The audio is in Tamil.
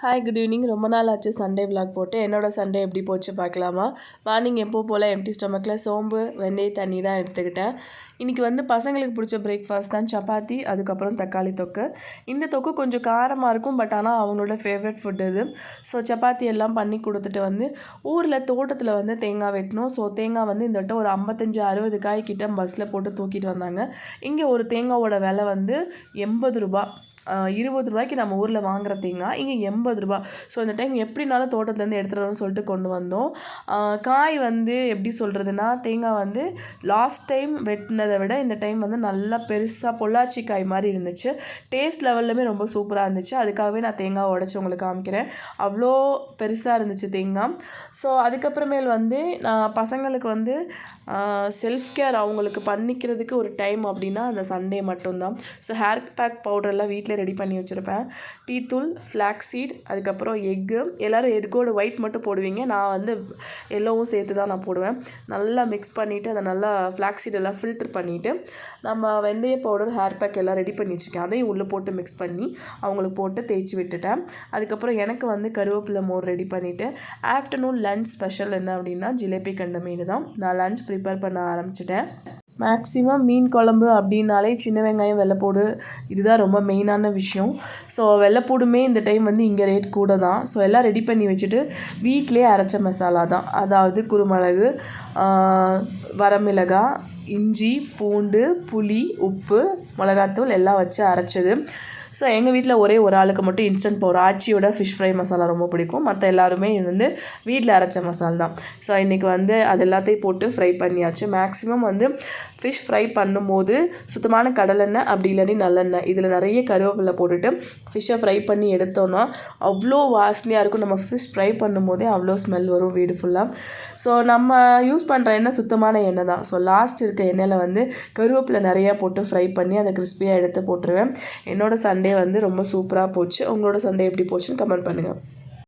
ஹாய் குட் ஈவினிங் ரொம்ப நாள் ஆச்சு சண்டே விலாக் போட்டு. என்னோட சண்டே எப்படி போச்சு பார்க்கலாமா? மார்னிங் எப்போ போல் எம்டி ஸ்டமக்கில் சோம்பு வெந்தய தண்ணி தான் எடுத்துக்கிட்டேன். இன்றைக்கி வந்து பசங்களுக்கு பிடிச்ச பிரேக்ஃபாஸ்ட் தான் சப்பாத்தி அதுக்கப்புறம் தக்காளி தொக்கு. இந்த தொக்கு கொஞ்சம் காரமாக இருக்கும் பட் ஆனால் அவங்களோட ஃபேவரட் ஃபுட் இது. ஸோ சப்பாத்தி எல்லாம் பண்ணி கொடுத்துட்டு வந்து ஊரில் தோட்டத்தில் வந்து தேங்காய் வெட்டணும் ஸோ தேங்காய் வந்து இந்த வட்டம் ஒரு ஐம்பத்தஞ்சு அறுபது காய் கிட்ட பஸ்ஸில் போட்டு தூக்கிட்டு வந்தாங்க. இங்கே ஒரு தேங்காவோட விலை வந்து எண்பது ரூபா இருபது ரூபாய்க்கு நம்ம ஊரில் வாங்குற தேங்காய் இங்கே எண்பது ரூபா. ஸோ இந்த டைம் எப்படினாலும் தோட்டத்துலேருந்து எடுத்துகிட்டு வரணும்னு சொல்லிட்டு கொண்டு வந்தோம். காய் வந்து எப்படி சொல்கிறதுனா தேங்காய் வந்து லாஸ்ட் டைம் வெட்டினதை விட இந்த டைம் வந்து நல்லா பெருசாக பொள்ளாச்சி காய் மாதிரி இருந்துச்சு. டேஸ்ட் லெவல்லுமே ரொம்ப சூப்பராக இருந்துச்சு. அதுக்காகவே நான் தேங்காய் உடச்சி உங்களுக்கு காமிக்கிறேன். அவ்வளோ பெருசாக இருந்துச்சு தேங்காய். ஸோ அதுக்கப்புறமேல் வந்து நான் பசங்களுக்கு வந்து செல்ஃப் கேர் அவங்களுக்கு பண்ணிக்கிறதுக்கு ஒரு டைம் அப்படின்னா அந்த சண்டே மட்டும்தான். ஸோ ஹேர் பேக் பவுடர்லாம் வீட்டில் வீட்டிலே ரெடி பண்ணி வச்சுருப்பேன். டீ தூள் ஃப்ளாக் சீட் அதுக்கப்புறம் எக்கு. எல்லோரும் எக்கோட ஒயிட் மட்டும் போடுவீங்க. நான் வந்து எல்லோவும் சேர்த்து தான் நான் போடுவேன். நல்லா மிக்ஸ் பண்ணிவிட்டு அதை நல்லா ஃப்ளாக் சீட் எல்லாம் ஃபில்டர் பண்ணிவிட்டு நம்ம வெந்தய பவுடர் ஹேர் பேக் எல்லாம் ரெடி பண்ணி வச்சுருக்கேன். அதையும் உள்ளே போட்டு மிக்ஸ் பண்ணி அவங்களுக்கு போட்டு தேய்ச்சி விட்டுட்டேன். அதுக்கப்புறம் எனக்கு வந்து கருவேப்பிலை மோர் ரெடி பண்ணிவிட்டு ஆஃப்டர்நூன் லன்ச் ஸ்பெஷல் என்ன அப்படின்னா ஜிலேபி கண்ட மீன் தான். நான் லன்ச் ப்ரிப்பேர் பண்ண ஆரம்பிச்சிட்டேன். மேக்ஸிமம் மீன் குழம்பு அப்படின்னாலே சின்ன வெங்காயம் வெள்ளைப்பூடு இதுதான் ரொம்ப மெயினான விஷயம். ஸோ வெள்ளைப்பூடுமே இந்த டைம் வந்து இங்கே ரேட் கூட தான் ஸோ எல்லாம் ரெடி பண்ணி வச்சுட்டு வீட்டிலே அரைச்ச மசாலா தான். அதாவது குருமிளகு வரமிளகாய் இஞ்சி பூண்டு புளி உப்பு மிளகாத்தூள் எல்லாம் வச்சு அரைச்சது. ஸோ எங்கள் வீட்டில் ஒரே ஒரு ஆளுக்கு மட்டும் இன்ஸ்டன்ட் போடுற ஆச்சியோட ஃபிஷ் ஃப்ரை மசாலா ரொம்ப பிடிக்கும். மற்ற எல்லாருமே இது வந்து வீட்டில் அரைச்ச மசாலா தான். ஸோ இன்றைக்கி வந்து அது எல்லாத்தையும் போட்டு ஃப்ரை பண்ணியாச்சு. மேக்ஸிமம் வந்து ஃபிஷ் ஃப்ரை பண்ணும்போது சுத்தமான கடலெண்ணெய் அப்படி இல்லைன்னு நல்லெண்ணெய். இதில் நிறைய கருவேப்பிலை போட்டுட்டு ஃபிஷ்ஷை ஃப்ரை பண்ணி எடுத்தோன்னா அவ்வளோ வாசனையாக இருக்கும். நம்ம ஃபிஷ் ஃப்ரை பண்ணும்போதே அவ்வளோ ஸ்மெல் வரும் வீடு ஃபுல்லாக ஸோ நம்ம யூஸ் பண்ணுற எண்ணெய் சுத்தமான எண்ணெய் தான். ஸோ லாஸ்ட் இருக்க எண்ணெயில் வந்து கருவேப்பிலை நிறையா போட்டு ஃப்ரை பண்ணி அதை கிறிஸ்பியாக எடுத்து போட்டுருவேன். என்னோடய சன் சண்டே வந்து ரொம்ப சூப்பராக போச்சு. உங்களோட சண்டே எப்படி போச்சுன்னு கமெண்ட் பண்ணுங்கள்